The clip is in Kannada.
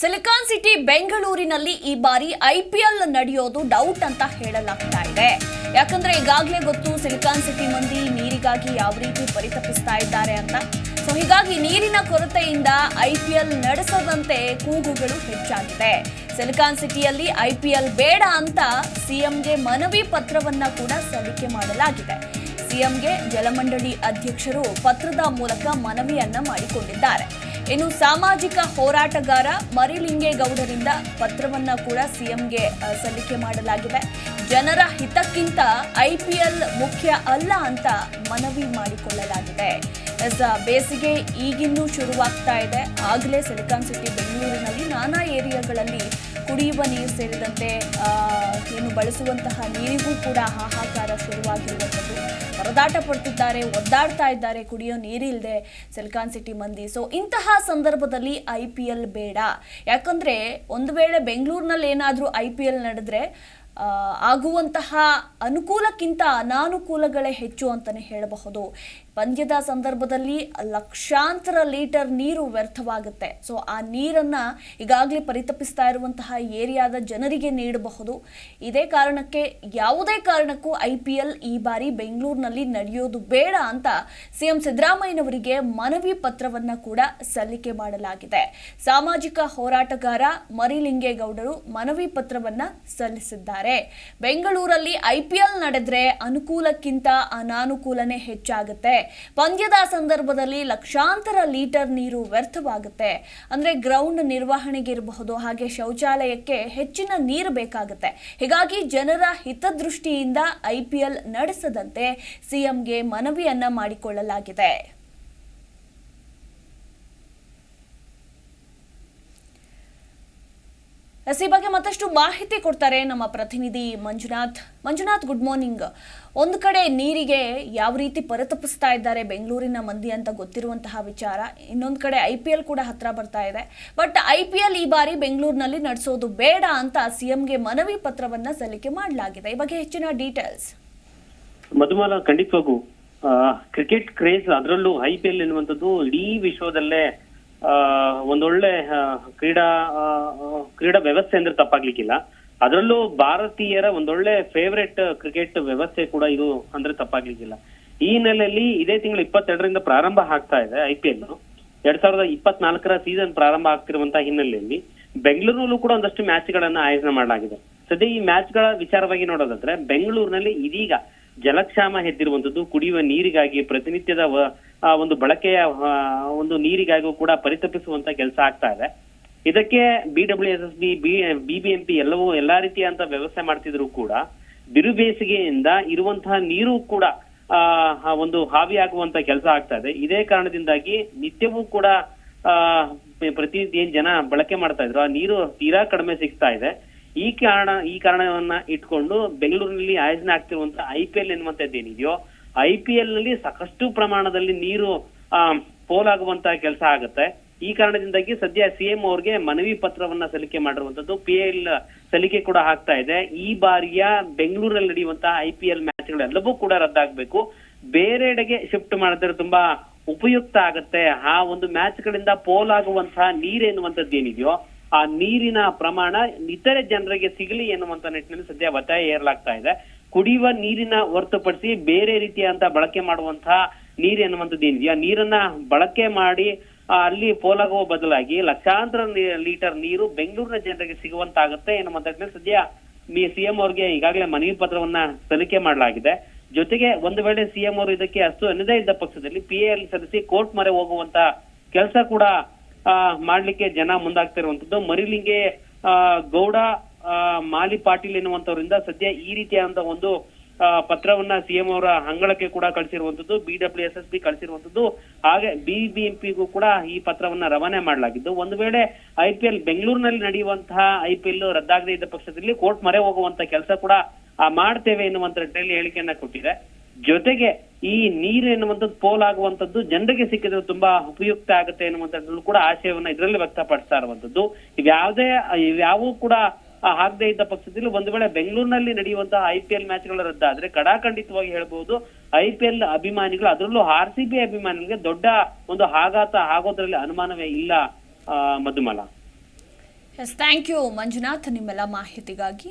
ಸಿಲಿಕಾನ್ ಸಿಟಿ ಬೆಂಗಳೂರಿನಲ್ಲಿ ಈ ಬಾರಿ ಐಪಿಎಲ್ ನಡೆಯೋದು ಡೌಟ್ ಅಂತ ಹೇಳಲಾಗ್ತಾ ಇದೆ. ಯಾಕಂದ್ರೆ ಈಗಾಗಲೇ ಗೊತ್ತು ಸಿಲಿಕಾನ್ ಸಿಟಿ ಮಂದಿ ನೀರಿಗಾಗಿ ಯಾವ ರೀತಿ ಪರಿತಪಿಸ್ತಾ ಇದ್ದಾರೆ ಅಂತ. ಸೊ ಹೀಗಾಗಿ ನೀರಿನ ಕೊರತೆಯಿಂದ ಐಪಿಎಲ್ ನಡೆಸದಂತೆ ಕೂಗುಗಳು ಹೆಚ್ಚಾಗಿದೆ. ಸಿಲಿಕಾನ್ ಸಿಟಿಯಲ್ಲಿ ಐಪಿಎಲ್ ಬೇಡ ಅಂತ ಸಿಎಂಗೆ ಮನವಿ ಪತ್ರವನ್ನ ಕೂಡ ಸಲ್ಲಿಕೆ ಮಾಡಲಾಗಿದೆ. ಸಿಎಂಗೆ ಜಲಮಂಡಳಿ ಅಧ್ಯಕ್ಷರು ಪತ್ರದ ಮೂಲಕ ಮನವಿಯನ್ನ ಮಾಡಿಕೊಂಡಿದ್ದಾರೆ. ಇನ್ನು ಸಾಮಾಜಿಕ ಹೋರಾಟಗಾರ ಮರಿಲಿಂಗೇಗೌಡರಿಂದ ಪತ್ರವನ್ನ ಕೂಡ ಸಿಎಂಗೆ ಸಲ್ಲಿಕೆ ಮಾಡಲಾಗಿದೆ. ಜನರ ಹಿತಕ್ಕಿಂತ ಐಪಿಎಲ್ ಮುಖ್ಯ ಅಲ್ಲ ಅಂತ ಮನವಿ ಮಾಡಿಕೊಳ್ಳಲಾಗಿದೆ. ಬೇಸಿಗೆ ಈಗಿನ್ನೂ ಶುರುವಾಗ್ತಾ ಇದೆ. ಆಗಲೇ ಸಿಲಿಕಾನ್ ಸಿಟಿ ಬೆಂಗಳೂರಿನಲ್ಲಿ ನಾನಾ ಏರಿಯಾಗಳಲ್ಲಿ ಕುಡಿಯುವ ನೀರು ಸೇರಿದಂತೆ ಏನು ಬಳಸುವಂತಹ ನೀರಿಗೂ ಕೂಡ ಹಾಹಾಕಾರ ಶುರುವಾಗಿರುವಂಥದ್ದು. ಪರದಾಟ ಪಡ್ತಿದ್ದಾರೆ, ಒದ್ದಾಡ್ತಾ ಇದ್ದಾರೆ, ಕುಡಿಯೋ ನೀರಿಲ್ಲದೆ ಸಿಲ್ಕಾನ್ ಸಿಟಿ ಮಂದಿ. ಸೊ ಇಂತಹ ಸಂದರ್ಭದಲ್ಲಿ ಐ ಪಿ ಎಲ್ ಬೇಡ. ಯಾಕಂದರೆ, ಒಂದು ವೇಳೆ ಬೆಂಗಳೂರಿನಲ್ಲಿ ಏನಾದರೂ ಐ ಪಿ ಎಲ್ ನಡೆದ್ರೆ ಆಗುವಂತಹ ಅನುಕೂಲಕ್ಕಿಂತ ಅನಾನುಕೂಲಗಳೇ ಹೆಚ್ಚು ಅಂತಲೇ ಹೇಳಬಹುದು. ಪಂದ್ಯದ ಸಂದರ್ಭದಲ್ಲಿ ಲಕ್ಷಾಂತರ ಲೀಟರ್ ನೀರು ವ್ಯರ್ಥವಾಗುತ್ತೆ. ಸೊ, ಆ ನೀರನ್ನು ಈಗಾಗಲೇ ಪರಿತಪಿಸ್ತಾ ಇರುವಂತಹ ಏರಿಯಾದ ಜನರಿಗೆ ನೀಡಬಹುದು. ಇದೇ ಕಾರಣಕ್ಕೆ ಯಾವುದೇ ಕಾರಣಕ್ಕೂ ಐ ಪಿ ಎಲ್ ಈ ಬಾರಿ ಬೆಂಗಳೂರಿನಲ್ಲಿ ನಡೆಯೋದು ಬೇಡ ಅಂತ ಸಿಎಂ ಸಿದ್ದರಾಮಯ್ಯನವರಿಗೆ ಮನವಿ ಪತ್ರವನ್ನು ಕೂಡ ಸಲ್ಲಿಕೆ ಮಾಡಲಾಗಿದೆ. ಸಾಮಾಜಿಕ ಹೋರಾಟಗಾರ ಮರಿಲಿಂಗೇಗೌಡರು ಮನವಿ ಪತ್ರವನ್ನು ಸಲ್ಲಿಸಿದ್ದಾರೆ. ಬೆಂಗಳೂರಲ್ಲಿ ಐಪಿಎಲ್ ನಡೆದ್ರೆ ಅನುಕೂಲಕ್ಕಿಂತ ಅನಾನುಕೂಲನೇ ಹೆಚ್ಚಾಗುತ್ತೆ. ಪಂದ್ಯದ ಸಂದರ್ಭದಲ್ಲಿ ಲಕ್ಷಾಂತರ ಲೀಟರ್ ನೀರು ವ್ಯರ್ಥವಾಗುತ್ತೆ. ಅಂದ್ರೆ ಗ್ರೌಂಡ್ ನಿರ್ವಹಣೆಗೆ ಇರಬಹುದು, ಹಾಗೆ ಶೌಚಾಲಯಕ್ಕೆ ಹೆಚ್ಚಿನ ನೀರು ಬೇಕಾಗುತ್ತೆ. ಹೀಗಾಗಿ ಜನರ ಹಿತದೃಷ್ಟಿಯಿಂದ ಐಪಿಎಲ್ ನಡೆಸದಂತೆ ಸಿಎಂಗೆ ಮನವಿಯನ್ನ ಮಾಡಿಕೊಳ್ಳಲಾಗಿದೆ. ಎಸ್ ಈ ಬಗ್ಗೆ ಮತ್ತಷ್ಟು ಮಾಹಿತಿ ಕೊಡ್ತಾರೆ ನಮ್ಮ ಪ್ರತಿನಿಧಿ ಮಂಜುನಾಥ್. ಮಂಜುನಾಥ್ ಗುಡ್ ಮಾರ್ನಿಂಗ್ ಒಂದು ಕಡೆ ನೀರಿಗೆ ಯಾವ ರೀತಿ ಪರಿತಪಿಸ್ತಾ ಇದ್ದಾರೆ ಬೆಂಗಳೂರಿನ ಮಂದಿ ಅಂತ ಗೊತ್ತಿರುವಂತಹ ವಿಚಾರ. ಇನ್ನೊಂದು ಕಡೆ ಐ ಪಿ ಎಲ್ ಕೂಡ ಹತ್ರ ಬರ್ತಾ ಇದೆ. ಬಟ್ ಐ ಪಿ ಎಲ್ ಈ ಬಾರಿ ಬೆಂಗಳೂರಿನಲ್ಲಿ ನಡೆಸೋದು ಬೇಡ ಅಂತ ಸಿಎಂಗೆ ಮನವಿ ಪತ್ರವನ್ನ ಸಲ್ಲಿಕೆ ಮಾಡಲಾಗಿದೆ. ಈ ಬಗ್ಗೆ ಹೆಚ್ಚಿನ ಡೀಟೇಲ್ಸ್ ಮಧುಮಾಲ, ಖಂಡಿತವಾಗೂ ಕ್ರಿಕೆಟ್ ಕ್ರೇಜ್ ಅದರಲ್ಲೂ ಐ ಪಿ ಎಲ್ ಎನ್ನುವಂಥದ್ದು ಇಡೀ ವಿಶ್ವದಲ್ಲೇ ಒಂದೊಳ್ಳೆ ಕ್ರೀಡಾ ಕ್ರೀಡಾ ವ್ಯವಸ್ಥೆ ಅಂದ್ರೆ ತಪ್ಪಾಗ್ಲಿಕ್ಕಿಲ್ಲ. ಅದರಲ್ಲೂ ಭಾರತೀಯರ ಒಂದೊಳ್ಳೆ ಫೇವರೆಟ್ ಕ್ರಿಕೆಟ್ ವ್ಯವಸ್ಥೆ ಕೂಡ ಇದು ಅಂದ್ರೆ ತಪ್ಪಾಗ್ಲಿಕ್ಕಿಲ್ಲ. ಈ ಹಿನ್ನೆಲೆಯಲ್ಲಿ ಇದೇ ತಿಂಗಳು ಇಪ್ಪತ್ತೆರಡರಿಂದ ಪ್ರಾರಂಭ ಆಗ್ತಾ ಇದೆ ಐ ಪಿ ಎಲ್ ಎರಡ್ ಸಾವಿರದ ಇಪ್ಪತ್ನಾಲ್ಕರ ಸೀಸನ್ ಪ್ರಾರಂಭ ಆಗ್ತಿರುವಂತಹ ಹಿನ್ನೆಲೆಯಲ್ಲಿ ಬೆಂಗಳೂರಲ್ಲೂ ಕೂಡ ಒಂದಷ್ಟು ಮ್ಯಾಚ್ ಗಳನ್ನ ಆಯೋಜನೆ ಮಾಡಲಾಗಿದೆ. ಸದ್ಯ ಈ ಮ್ಯಾಚ್ಗಳ ವಿಚಾರವಾಗಿ ನೋಡೋದಾದ್ರೆ, ಬೆಂಗಳೂರಿನಲ್ಲಿ ಇದೀಗ ಜಲಕ್ಷಾಮ ಎದ್ದಿರುವಂತದ್ದು ಕುಡಿಯುವ ನೀರಿಗಾಗಿ ಪ್ರತಿನಿತ್ಯದ ಒಂದು ಬಳಕೆಯ ಒಂದು ನೀರಿಗಾಗೂ ಕೂಡ ಪರಿತಪಿಸುವಂತ ಕೆಲಸ ಆಗ್ತಾ ಇದೆ. ಇದಕ್ಕೆ B W S S B BBMP ಎಲ್ಲವೂ ಎಲ್ಲಾ ರೀತಿಯಂತ ವ್ಯವಸ್ಥೆ ಮಾಡ್ತಿದ್ರು ಕೂಡ ಬಿರುಬೇಸಿಗೆಯಿಂದ ಇರುವಂತಹ ನೀರು ಕೂಡ, ಆ ಒಂದು ಹಾವಿಯಾಗುವಂತ ಕೆಲಸ ಆಗ್ತಾ ಇದೆ. ಇದೇ ಕಾರಣದಿಂದಾಗಿ ನಿತ್ಯವೂ ಕೂಡ, ಆ, ಪ್ರತಿನಿತ್ಯ ಏನ್ ಜನ ಬಳಕೆ ಮಾಡ್ತಾ ಇದ್ರು, ಆ ನೀರು ತೀರಾ ಕಡಿಮೆ ಸಿಗ್ತಾ ಇದೆ. ಈ ಕಾರಣ, ಈ ಕಾರಣವನ್ನ ಇಟ್ಕೊಂಡು ಬೆಂಗಳೂರಿನಲ್ಲಿ ಆಯೋಜನೆ ಆಗ್ತಿರುವಂತ ಐ ಪಿ ಎಲ್ ಎನ್ನುವಂಥದ್ದು ಏನಿದೆಯೋ ಐ ಪಿ ಎಲ್ನಲ್ಲಿ ಸಾಕಷ್ಟು ಪ್ರಮಾಣದಲ್ಲಿ ನೀರು ಪೋಲಾಗುವಂತಹ ಕೆಲಸ ಆಗುತ್ತೆ. ಈ ಕಾರಣದಿಂದಾಗಿ ಸದ್ಯ ಸಿಎಂ ಅವ್ರಿಗೆ ಮನವಿ ಪತ್ರವನ್ನ ಸಲ್ಲಿಕೆ ಮಾಡಿರುವಂತದ್ದು ಪಿ ಎಲ್ ಸಲ್ಲಿಕೆ ಕೂಡ ಆಗ್ತಾ ಇದೆ. ಈ ಬಾರಿಯ ಬೆಂಗಳೂರಲ್ಲಿ ನಡೆಯುವಂತಹ ಐ ಪಿ ಎಲ್ ಮ್ಯಾಚ್ಗಳೆಲ್ಲವೂ ಕೂಡ ರದ್ದಾಗಬೇಕು. ಬೇರೆಡೆಗೆ ಶಿಫ್ಟ್ ಮಾಡಿದ್ರೆ ತುಂಬಾ ಉಪಯುಕ್ತ ಆಗುತ್ತೆ. ಆ ಒಂದು ಮ್ಯಾಚ್ ಗಳಿಂದ ಪೋಲಾಗುವಂತಹ ನೀರೆನ್ನುವಂಥದ್ದು ಏನಿದೆಯೋ ಆ ನೀರಿನ ಪ್ರಮಾಣ ಇತರೆ ಜನರಿಗೆ ಸಿಗಲಿ ಎನ್ನುವಂತ ನಿಟ್ಟಿನಲ್ಲಿ ಸದ್ಯ ಒತ್ತಾಯ ಏರ್ಲಾಗ್ತಾ ಇದೆ. ಕುಡಿಯುವ ನೀರಿನ ಹೊರತುಪಡಿಸಿ ಬೇರೆ ರೀತಿಯಂತ ಬಳಕೆ ಮಾಡುವಂತಹ ನೀರು ಎನ್ನುವಂಥದ್ದು ಆ ನೀರನ್ನ ಬಳಕೆ ಮಾಡಿ ಅಲ್ಲಿ ಪೋಲಾಗುವ ಬದಲಾಗಿ ಲಕ್ಷಾಂತರ ಲೀಟರ್ ನೀರು ಬೆಂಗಳೂರಿನ ಜನರಿಗೆ ಸಿಗುವಂತಾಗುತ್ತೆ ಎನ್ನುವಂತ ಸದ್ಯ ಸಿಎಂ ಅವ್ರಿಗೆ ಈಗಾಗಲೇ ಮನವಿ ಪತ್ರವನ್ನ ಸಲ್ಲಿಕೆ ಮಾಡಲಾಗಿದೆ. ಜೊತೆಗೆ ಒಂದು ವೇಳೆ ಸಿಎಂ ಅವರು ಇದಕ್ಕೆ ಅಷ್ಟು ಅನ್ನದೇ ಇದ್ದ ಪಕ್ಷದಲ್ಲಿ ಪಿ ಎಲ್ ಸಲ್ಲಿಸಿ ಕೋರ್ಟ್ ಮೊರೆ ಹೋಗುವಂತ ಕೆಲಸ ಕೂಡ ಮಾಡ್ಲಿಕ್ಕೆ ಜನ ಮುಂದಾಗ್ತಿರುವಂತದ್ದು ಮರಿಲಿಂಗೆ ಗೌಡ ಮಾಲಿ ಪಾಟೀಲ್ ಎನ್ನುವಂತವರಿಂದ ಸದ್ಯ ಈ ರೀತಿಯಾದಂತ ಒಂದು ಪತ್ರವನ್ನ ಸಿಎಂ ಅವರ ಅಂಗಳಕ್ಕೆ ಕೂಡ ಕಳಿಸಿರುವಂತದ್ದು B W S S B ಕಳಿಸಿರುವಂತದ್ದು ಹಾಗೆ ಬಿಬಿಎಂಪಿಗೂ ಕೂಡ ಈ ಪತ್ರವನ್ನ ರವಾನೆ ಮಾಡಲಾಗಿದ್ದು. ಒಂದು ವೇಳೆ ಐಪಿಎಲ್ ಬೆಂಗಳೂರಿನಲ್ಲಿ ನಡೆಯುವಂತಹ ಐಪಿಎಲ್ ರದ್ದಾಗದೇ ಇದ್ದ ಪಕ್ಷದಲ್ಲಿ ಕೋರ್ಟ್ ಮೊರೆ ಹೋಗುವಂತ ಕೆಲಸ ಕೂಡ ಮಾಡ್ತೇವೆ ಎನ್ನುವಂತ ಹೇಳಿಕೆಯನ್ನ ಕೊಟ್ಟಿದೆ. ಜೊತೆಗೆ ಈ ನೀರು ಎನ್ನುವಂಥದ್ದು ಪೋಲಾಗುವಂತದ್ದು ಜನರಿಗೆ ಸಿಕ್ಕಿದ್ರೆ ತುಂಬಾ ಉಪಯುಕ್ತ ಆಗುತ್ತೆ ಎನ್ನುವಂಥದ್ದು ಕೂಡ ಆಶಯವನ್ನ ಇದರಲ್ಲಿ ವ್ಯಕ್ತಪಡಿಸ್ತಾ ಇರುವಂತದ್ದು ಇವ್ಯಾವುದೇ ಇವ್ಯಾವೂ ಕೂಡ ಆಗದೆ ಇದ್ದ ಪಕ್ಷದಲ್ಲಿ ಒಂದು ವೇಳೆ ಬೆಂಗಳೂರಿನಲ್ಲಿ ನಡೆಯುವಂತಹ ಐ ಪಿ ಎಲ್ ಮ್ಯಾಚ್ಗಳು ರದ್ದಾದ್ರೆ ಕಡಾಖಂಡಿತವಾಗಿ ಹೇಳ್ಬಹುದು ಐ ಪಿ ಎಲ್ ಅಭಿಮಾನಿಗಳು ಅದರಲ್ಲೂ ಆರ್ ಸಿ ಬಿ ಅಭಿಮಾನಿಗಳಿಗೆ ದೊಡ್ಡ ಒಂದು ಆಘಾತ ಆಗೋದ್ರಲ್ಲಿ ಅನುಮಾನವೇ ಇಲ್ಲ Madhumala. Yes thank you Manjunath, ನಿಮ್ಮೆಲ್ಲ ಮಾಹಿತಿಗಾಗಿ.